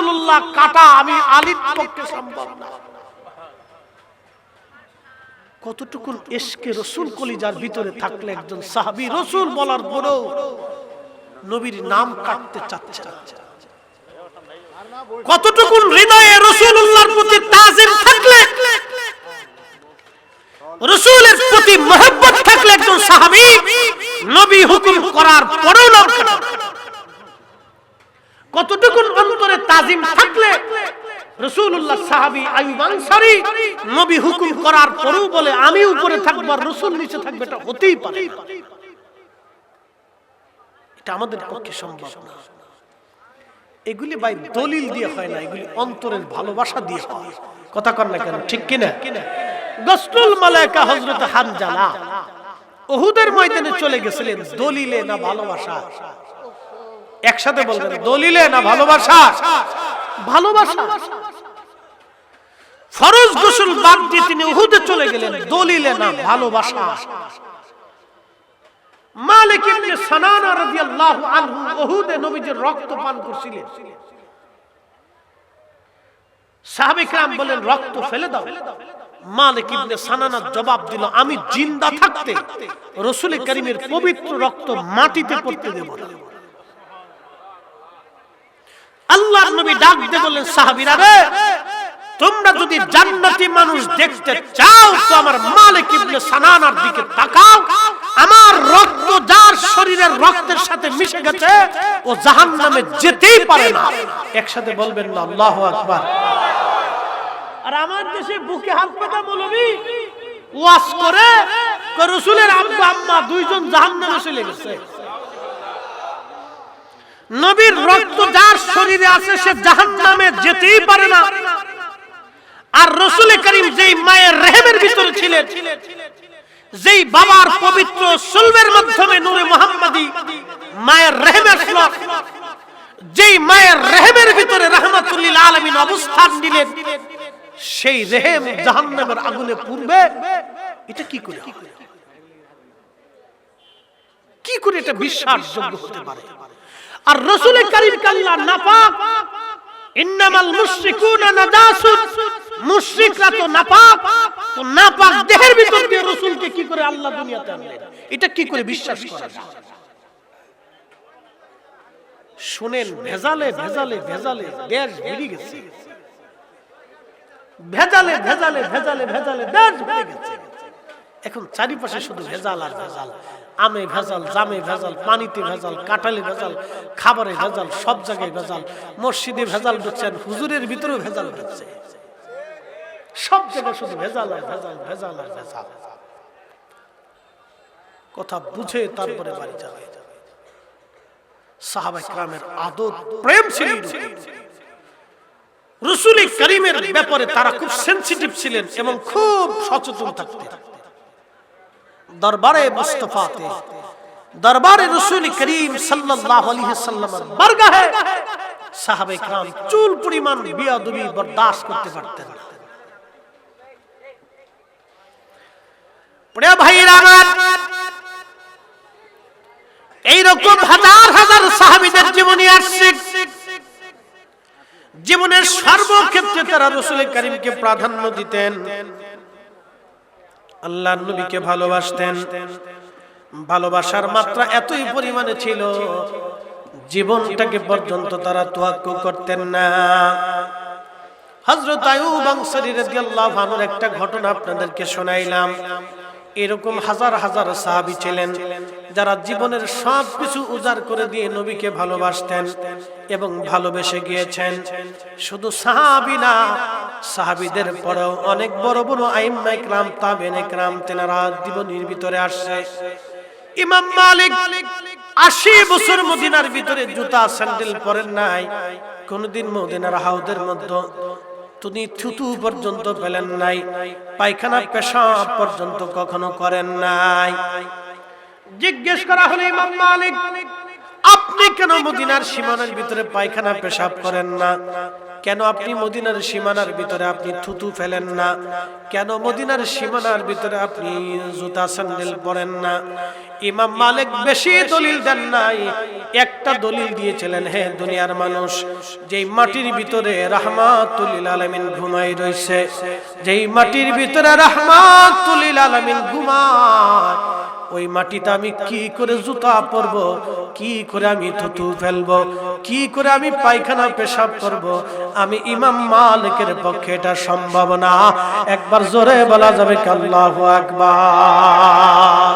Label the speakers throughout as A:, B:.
A: রসুল্লাহ কাটা আমি আলীর পক্ষে সম্ভব না। কতটুকুন এসকে রসুল কলিজার ভিতরে থাকলে একজন সাহাবি রসুল বলার পরেও নবীর নাম কাটতে চাচ্ছে কতটুকুন হৃদয়ে রসুল্লাহর প্রতি তাজিম থাকলে, রসুলের প্রতি মহব্বত থাকলে একজন সাহাবি নবী হুকুম করার পরেও নাম কাটে কতটুকুন অন্তরে তাজিম থাকলে রসুল্লাহ সাহাবি আইয়ুব আনসারী নবী হুকুম করার পরেও বলে, আমি উপরে থাকব আর রসুল নিচে থাকবে। এটা হতেই পারে এটা আমাদের পক্ষে সম্ভব না। এগুলি ভাই দলিল দিয়ে হয় না, এগুলি অন্তরের ভালোবাসা দিয়ে হয়। কথা কর না কেন? ঠিক কিনা? গসরুল মালাইকা হযরত হানজালা উহুদের ময়দানে চলে গেছিলেন দলিলে না ভালোবাসা একসাথে বলবেন দলিলে না ভালোবাসা ভালোবাসা ফরজ গোসল বাদ দিয়ে তিনি উহুদে চলে গেলেন দলিলে না ভালোবাসা মালিক ইবনে সানানা রাদিয়াল্লাহু আনহু উহুদে নবীজির রক্ত পান করছিলেন সাহাবে کرام বলেন রক্ত ফেলে দাও মালিক ইবনে সানানা জবাব দিল আমি জিন্দা থাকতে রাসূল করিমের পবিত্র রক্ত মাটিতে পড়তে দেব না আল্লাহর নবী ডাক দিয়ে বললেন, সাহাবীরা রে, তোমরা যদি জান্নাতি মানুষ দেখতে চাও, তো আমার মালিক ইবনে সানানার দিকে তাকাও। আমার রক্ত যার শরীরের রক্তের সাথে মিশে গেছে, ও জাহান্নামে যেতেই পারে না। একসাথে বলবেন না, আল্লাহু আকবার। আর আমার দেশে বুকে হাত পাতা বলবি ওয়াজ করে রসুলের আব্বা আম্মা দুইজন জাহান্নামে চলে গেছে। নবীর রক্ত যার শরীরে আছে সে জাহান্নামে যেতেই পারে না। আর রসুল করিম যেই মায়ের রেহেমের ভিতরে ছিলেন যেই বাবার পবিত্র সুলবের মাধ্যমে নূরে মোহাম্মদী মায়ের রেহেমে আসলো যেই মায়ের রেহেমের ভিতরে রহমাতুল্লিল আলমিন অবস্থান নিলেন সেই রেহেম জাহান্নামের আগুনে পূর্বে এটা কি করে? কি করে এটা বিশ্বাসযোগ্য হতে পারে? আর রসুল করিম কাল্লা নাপাক। ইন্নামাল মুশরিকরা তো নাপাক। তো নাপাক দেহের ভিতর দিয়ে রসুলকে কি করে আল্লাহ দুনিয়াতে আনলেন? এটা কি করে বিশ্বাস করা যায়? শুনেন, ভেজালে ভেজালে ভেজালে দেশ গেছে। ভেজালে ভেজালে ভেজালে ভেজালে দেশ গেছে। এখন চারিপাশে শুধু ভেজাল আর ভেজাল। আমে ভেজাল, জামে ভেজাল, পানিতে ভেজাল, কাঁঠালে ভেজাল, খাবারে ভেজাল, সব জায়গায় ভেজাল, মসজিদে ভেজাল ঢুকছেন, হুজুরের ভিতরেও ভেজাল ঢুকছে। সব জায়গায় শুধু ভেজাল আর ভেজাল ভেজাল আর ভেজাল। কথা বুঝে তারপরে বাড়ি যাবে সাহাবা ইকরামের আদত প্রেম ছিল রসুলি করিমের ব্যাপারে তারা খুব সেনসিটিভ ছিলেন এবং খুব সচেতন থাকতেন। দরবারে মুস্তফাতে দরবারে রসুল করিম সাল্লাল্লাহু আলাইহি সাল্লামের বারগাহে সাহাবে کرام চুল পরিমাণ বিয়াদবি বরদাস্ত করতে পারতেন না প্রিয় ভাইরা আমার এইরকম হাজার হাজার সাহাবীদের জীবনী আসছে জীবনের সর্বক্ষেত্রে তারা রসুল করিমকে প্রাধান্য দিতেন আল্লাহ নবীকে ভালোবাসতেন। ভালোবাসার মাত্রা এতই পরিমাণে ছিল, জীবনটাকে পর্যন্ত তারা তোয়াক্কু করতেন না। হযরত আয়ুব আনসারী রাদিয়াল্লাহু আনহুর একটা ঘটনা আপনাদেরকে শোনাইলাম। এরকম হাজার হাজার সাহাবী ছিলেন যারা জীবনের সব কিছু উজাড় করে দিয়ে নবীকে ভালোবাসতেন এবং ভালোবেসে গিয়েছেন। শুধু সাহাবী না, সাহাবীদের পরেও অনেক বড় বড় আইম্মা ইকরাম তাবেন ইকরাম তেনারা জীবনের ভিতরে আসছে। ইমাম মালিক আশি বছর মদিনার ভিতরে জুতা স্যান্ডেল পরেন নাই। কোনদিন মদিনার হাউদের মধ্যে তিনি থুতু পর্যন্ত ফেলেন নাই, পায়খানা পেশাব পর্যন্ত কখনো করেন নাই। জিজ্ঞেস করা হলো, ইমাম মালিক, আপনি কেন মদিনার সীমানার ভিতরে পায়খানা পেশাব করেন না? কেন আপনি মদিনার সীমানার ভিতরে আপনি থুতু ফেলেন না? কেন মদিনার সীমানার ভিতরে আপনি জুতা, স্যান্ডেল পরেন না? ইমাম মালিক বেশি দলিল দেন নাই। একটা দলিল দিয়েছিলেন, হে দুনিয়ার মানুষ, যেই মাটির ভিতরে রাহমাতুল আলামিন ঘুমাই রইছে যেই মাটির ভিতরে রাহমাতুল আলামিন ঘুমায় ওই মাটিতে আমি কি করে জুতা পরব? কি করে আমি থুতু ফেলব? কি করে আমি পায়খানা পেশাব করব? আমি ইমাম মালিকের পক্ষে এটা সম্ভব না। একবার জোরে বলা যাবে কাল্লাহু আকবার।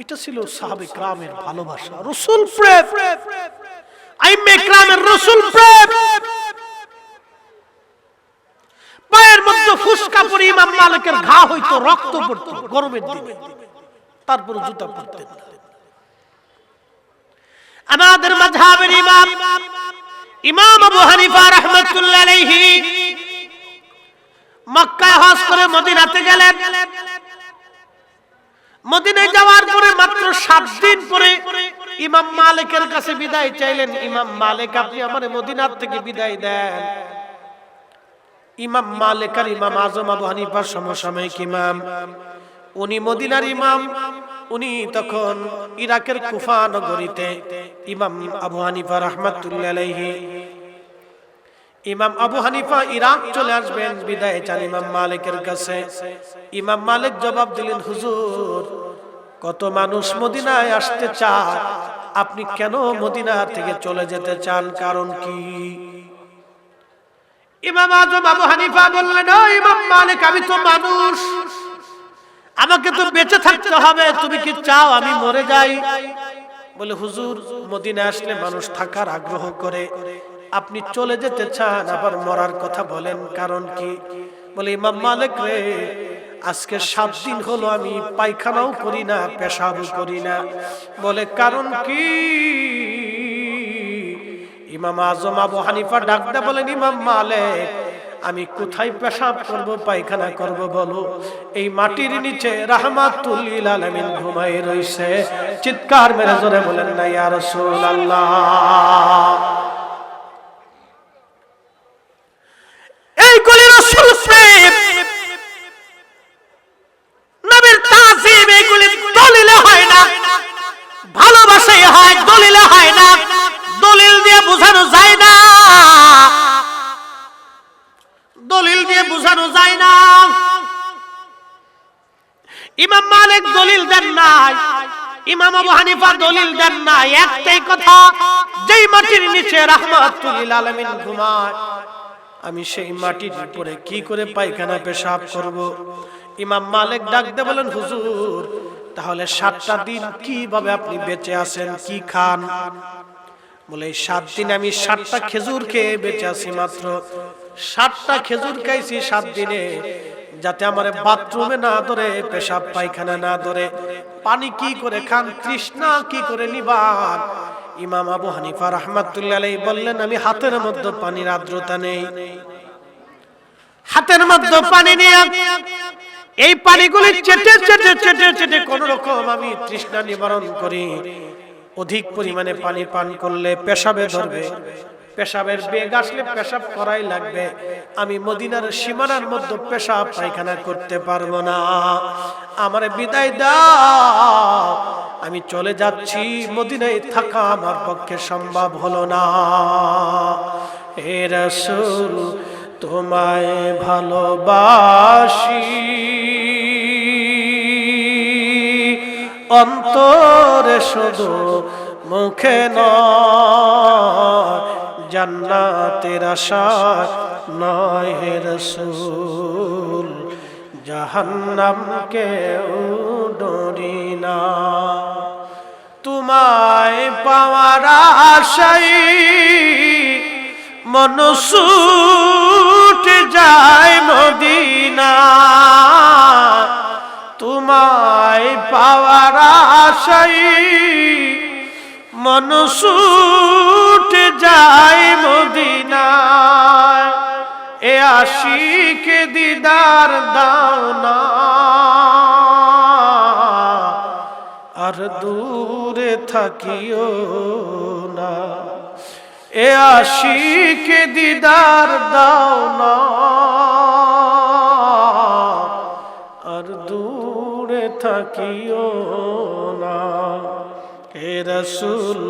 A: এটা ছিল সাহাবে গ্রামের ভালোবাসা। রসুল প্রেম। আইমে গ্রামের রসুল প্রেম পায়ের মধ্যে ফুসকা ইমাম মালিকের ঘা হইতো, রক্ত পড়তো, গরমের দিনে। তারপর জুতা পরতেন। আমাদের মাঝহাবের ইমাম ইমাম আবু হানিফা রাহমাতুল্লাহ আলাইহি মক্কায় হজ করে মদিনাতে গেলেন। মদিনায় যাওয়ার পরে মাত্র সাত দিন পরে ইমাম মালিকের কাছে বিদায় চাইলেন। ইমাম মালিক, আপনি আমার মদিনার থেকে বিদায় দেন। ইমাম মালিক আর ইমাম আজম আবু হানিফার সমসাময়িক ইমাম। উনি মদিনার ইমাম। উনি তখন ইরাকের কুফা নগরীতে ইমাম আবু হানিফা রহমাতুল্লাহ ইমাম আবু হানিফা ইরাক চলে আসবেন, বিদায় চান ইমাম মালিকের কাছে। ইমাম মালিক জবাব দিলেন, হুজুর, কত মানুষ মদিনায় আসতে চায়, আপনি কেন মদিনা থেকে চলে যেতে চান, কারণ কি? ইমাম আজম আবু হানিফা বললেন, "ও ইমাম মালিক, আমি তো মানুষ। আমাকে তো বেঁচে থাকতে হবে, তুমি কি চাও আমি মরে যাই? বলে, হুজুর মদিনা আসলে মানুষ থাকার আগ্রহ করে। আপনি চলে যেতে চান, আবার মরার কথা বলেন, কারণ কি? বলে, ইমাম মালিক রে, আজকে সাত দিন হলো আমি পায়খানাও করি না, পেশাবও করি না। বলে, কারণ কি? ইমাম আজম আবু হানিফা ডাকতে বলেন, ইমাম মালে আমি কোথায় পেশাব করব, পায়খানা করব বলো? এই মাটির নিচে রাহমাতুল আলামিন ঘুমাই রইছে। চিৎকার মেরে জোরে বলেন না, ইয়া রাসূলুল্লাহ। দেন নাই, ইমাম আবু হানিফা দলিল দেন নাই, একটাই কথা, যেই মাটির নিচে রাহমাতুল আলামিন ঘুমায়, আমি সেই মাটির উপরে কি করে পায়খানা পেশাব করব? ইমাম মালিক ডাকতে বলেন, হুজুর, তাহলে সাতটা দিন কীভাবে আপনি বেঁচে আছেন, কি খান? বলে, এই সাত দিন আমি সাতটা খেজুর খেয়ে বেঁচে আছি মাত্র। সাতটা খেজুর খাইছি সাত দিনে যাতে আমার বাথরুমে না ধরে, পেশাব পায়খানা না ধরে, পানি কি করে খান, তৃষ্ণা কি করে নিবান? ইমাম আবু হানিফা রহমাতুল্লাহ বললেন, আমি হাতের মধ্যে পানির আর্দ্রতা নেই। হাতের মধ্যে পানি নিয়ে এই পানিগুলি চেটে চেটে চেটে চেটে কোন রকম আমি তৃষ্ণা নিবারণ করি। অধিক পরিমাণে পানি পান করলে পেশাবে ধরবে। পেশাবের বেগ আসলে পেশাব করাই লাগবে। আমি মদিনার সীমানার মধ্যে পেশাব পায়খানা করতে পারব না। আমার বিদায় দাও। আমি চলে যাচ্ছি, মদিনায় থাকা আমার পক্ষে সম্ভব হলো না। হে রসুল, তোমায় ভালোবাসি। অন্তরে শুধু মুখে নয় জান্নাতের আশা নয় হে রসুল জাহান্নাম কেউ না। তোমায় পাওয়ার আশাই মনসুট যায় মদিনা। তোমায় পাওয়ার আশাই মনসুট যায় মদিনা এ আশিক দিদার দাও না আর দূরে থাকিও না, এ আশিকে দিদার দাও না আর দূরে থাকিও না হে রসুল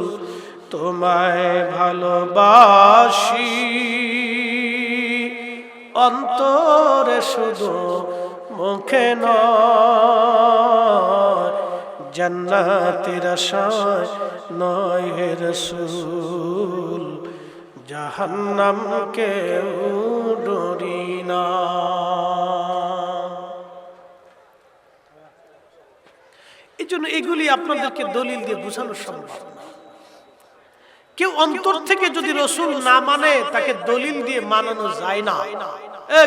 A: তোমায় ভালোবাসি। অন্তরে শুধু মুখে নয়, জান্নাতের আশায় নয় হে রসুল, জাহান্নামকে ডরি না। এই জন্য এগুলি আপনাদেরকে দলিল দিয়ে বোঝানো সম্ভব না। কেউ অন্তর থেকে যদি রসুল না মানে তাকে দলিল দিয়ে মানানো যায় না।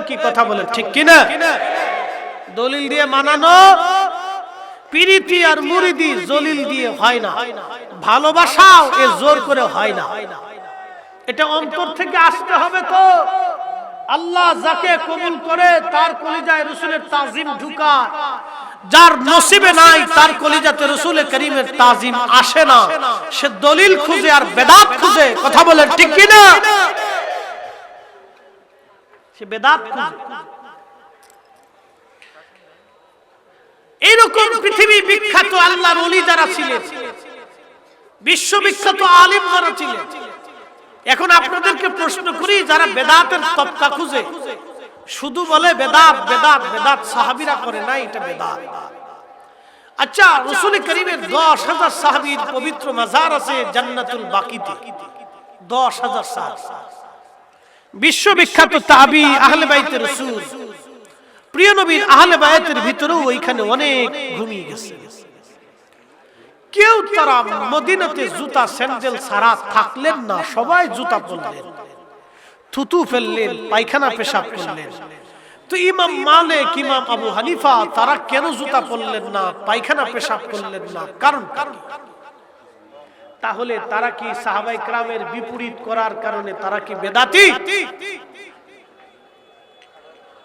A: কি কথা বলেন, ঠিক কিনা? দলিল দিয়ে মানানো পিরিতি আর মুরিদি জলিল দিয়ে হয় না। ভালোবাসাও এ জোর করে হয় না। এটা অন্তর থেকে আসতে হবে তো। আল্লাহ যাকে কবুল করে, তার কলিজায় রসুলের তাজিম ঢুকা যার নসিবে নাই, তার কলিজাতে রসুল করিমের তাজিম আসে না। সে দলিল খুঁজে আর বেদাত খুঁজে, কথা বলেন ঠিক কি না সে বেদাত খুঁজে। এরকম পৃথিবী বিখ্যাত আল্লাহর ওলি যারা ছিলেন, বিশ্ববিখ্যাত আলিম যারা ছিলেন, এখন আপনাদেরকে প্রশ্ন করি, যারা বেদাতের তবকা খুঁজে শুধু বলে বেদাত বেদাত বেদাত, সাহাবিরা করে না, এটা বেদাত। আচ্ছা রসুল করিমের দশ হাজার সাহাবির পবিত্র মাজার আছে জান্নাতুল বাকিতে। দশ হাজার বিশ্ববিখ্যাত তাবি আহলে বাইতে রসুল। প্রিয় নবীর আহলে বায়াতের ভিতরেও ওইখানে অনেক ঘুমিয়ে গেছে। কেউ তারা মদিনাতে জুতা, স্যান্ডেল সারা থাকলেন না, সবাই জুতা পরলেন। থুতু ফেললেন, পায়খানা পেশাব করলেন। তো ইমাম মালিক, ইমাম আবু হানিফা, তারা কেন জুতা পরলেন না, পায়খানা পেশাব করলেন না? কারণ তাহলে তারা কি সাহাবাই ক্রামের বিপরীত করার কারণে তারা কি বেদাতি?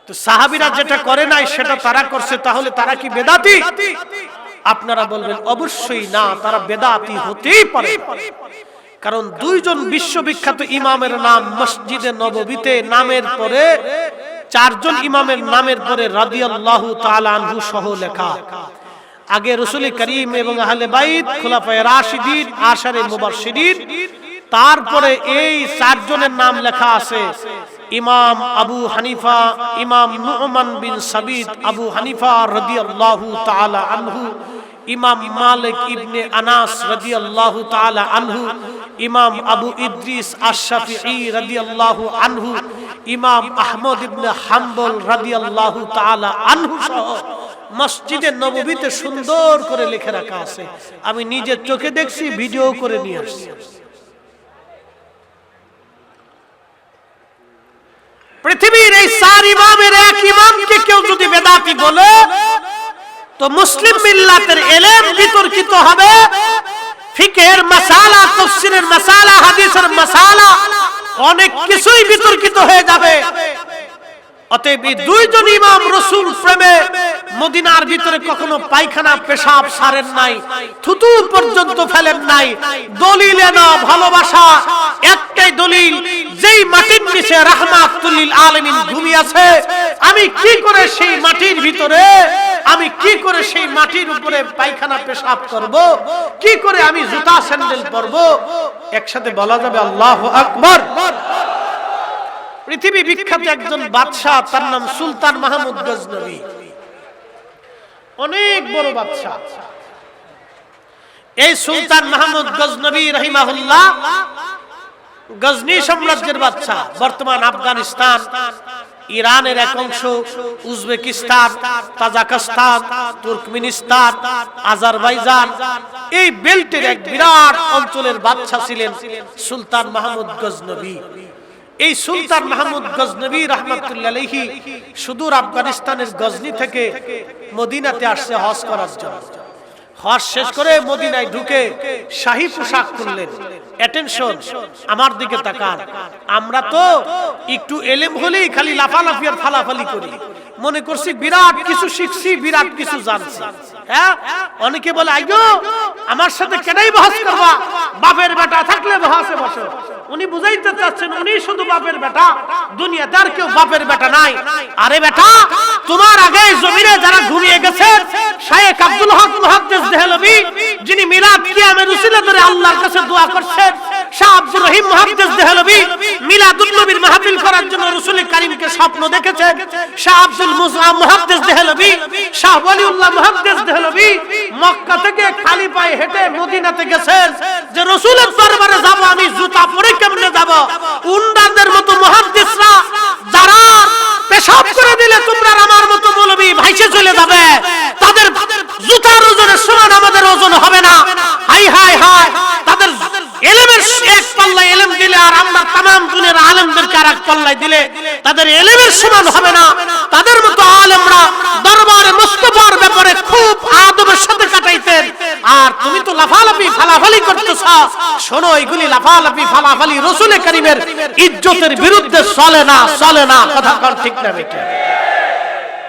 A: তো সাহাবিরা যেটা করে নাই, সেটা তারা করছে, তাহলে তারা কি বেদাতি? আপনারা বলবেন, অবশ্যই না, তারা বেদাতি হতেই পারে কারণ দুইজন বিশ্ববিখ্যাত ইমামের নাম মসজিদে নববীতে নামের পরে চারজন ইমামের নামের পরে রাদিয়াল্লাহু তাআলা আনহু সহ লেখা। আগে রসুল করিম এবং আহলে বাইত, খোলাফায়ে রাশিদিন, আশারে মুবাশশিরিন তারপরে এই চারজনের নাম লেখা আছে। ইমাম আবু হানিফা, ইমাম নুহমান বিন সাবিদ আবু হানিফা রাদিয়াল্লাহু তাআলা আনহু ইমাম মালিক ইবনে আনাস রাদিয়াল্লাহু তাআলা আনহু, ইমাম আবু ইদ্রিস আশ-শাফিঈ রাদিয়াল্লাহু আনহু, ইমাম আহমদ ইবনে হাম্বল রাদিয়াল্লাহু তাআলা আনহু সহ মসজিদের নববীতে সুন্দর করে লিখে রাখা আছে। আমি নিজের চোখে দেখছি, ভিডিও করে নিয়ে আসছি। পৃথিবীর এই চার ইমামের এক ইমামকে কেউ যদি বেদাতি বলে তো মুসলিম মিল্লাতের এলেম বিতর্কিত হবে। ফিকের মাসালা, তফসিরের মাসালা, হাদিসের মশালা অনেক কিছুই বিতর্কিত হয়ে যাবে। অতএব এই দুইজন ইমাম রসুল প্রেমে মদিনার ভিতরে কখনো পায়খানা পেশাব সারেন নাই থুতু পর্যন্ত ফেলেন নাই দলিলে না ভালোবাসা একটাই দলিল যেই মাটির নিচে আলামিন ঘুমিয়েছে আমি কি করে সেই মাটির ভিতরে আমি কি করে সেই মাটির উপরে পায়খানা পেশাব করব? কি করে আমি জুতা স্যান্ডেল পরব? একসাথে বলা যাবে আল্লাহ আকবার। পৃথিবী বিখ্যাত একজন বাদশাহ, তার নাম সুলতান মাহমুদ গজনবী। অনেক বড় বাদশাহ। এই সুলতান মাহমুদ গজনবী রহিমাহুল্লাহ গজনি সাম্রাজ্যের বাদশাহ, বর্তমান আফগানিস্তান, ইরানের এক অংশ, উজবেকিস্তান, তাজাকিস্তান, তুর্কমেনিস্তান, আজারবাইজান, এই বেল্টের এক বিরাট অঞ্চলের বাদশাহ ছিলেন সুলতান মাহমুদ গজনবী। এই সুলতান মাহমুদ গজনবী রহমতুল্লাহি সুদূর আফগানিস্তানের গজনি থেকে মদিনাতে আসছে হজ করার জন্য। হজ শেষ করে মদিনায় ঢুকে শাহী পোশাক খুললেন। আমার দিকে তাকান। আমরা তো একটু এলেম হলেই খালি লাফালাফি আর ফালাফালি করি। মনে করছি বিরাট কিছু শিখছি, বিরাট কিছু জানছি। হ্যাঁ? অনেকে বলে, আইগো, আমার সাথে কেনাই বহাস করবা? বাপের বেটা থাকলে বহাসে বসো। উনি বুঝাইতে চাচ্ছেন, উনি শুধু বাপের বেটা। দুনিয়াতে আর কেউ বাপের বেটা নাই। আরে বেটা, তোমার আগে জমিনে যারা ঘুমিয়ে গেছে, শায়েখ আব্দুল হক মুহাদ্দিস দেহলভি যিনি মিলাদ কিয়ামের উসিলা ধরে আল্লাহর কাছে দোয়া করছেন, শাহ আব্দুর রহিম মুহাদ্দিস দেহলভি মিলাদুন নবীর মাহফিল করার জন্য রাসূল কারীমকে স্বপ্ন দেখেছেন। শাহ আব্দুল মুসা মুহাদ্দিস দেহলভি শাহ ওয়ালিউল্লাহ মুহাদ্দিস দেহলভি মক্কা থেকে খালি পায়ে হেঁটে মদিনাতে গেছেন যে রাসূলের দরবারে যাব আমি, জুতা পরে কেমনে যাব? উন্ডাদের মতো মুহাদ্দিসরা যারা পেশাব করে দিলে তোমরা আর আমার মতো মৌলবী ভাইসে চলে যাবে তাদের জুতার ওজনের সমান আমাদের ওজন হবে না হাই হাই হাই তাদের এলেমের এক পাল্লায় এলেম দিলে আর আমরা তাম দুনিয়ার আলেমদেরকে আর এক পাল্লায় দিলে তাদের এলেমের সমান হবে না। তাদের মতো আলেমরা দরবারে মুস্তফার ব্যাপারে খুব আদবের সাথে কাটাইতেন। আর তুমি তো লাফালাফি, ফালাফালি করতেছ। শোনো, এগুলি লাফালাফি, ফালাফালি রসুল করিমের ইজ্জতের বিরুদ্ধে চলে না চলে না। কথা কর ঠিক না বেটা।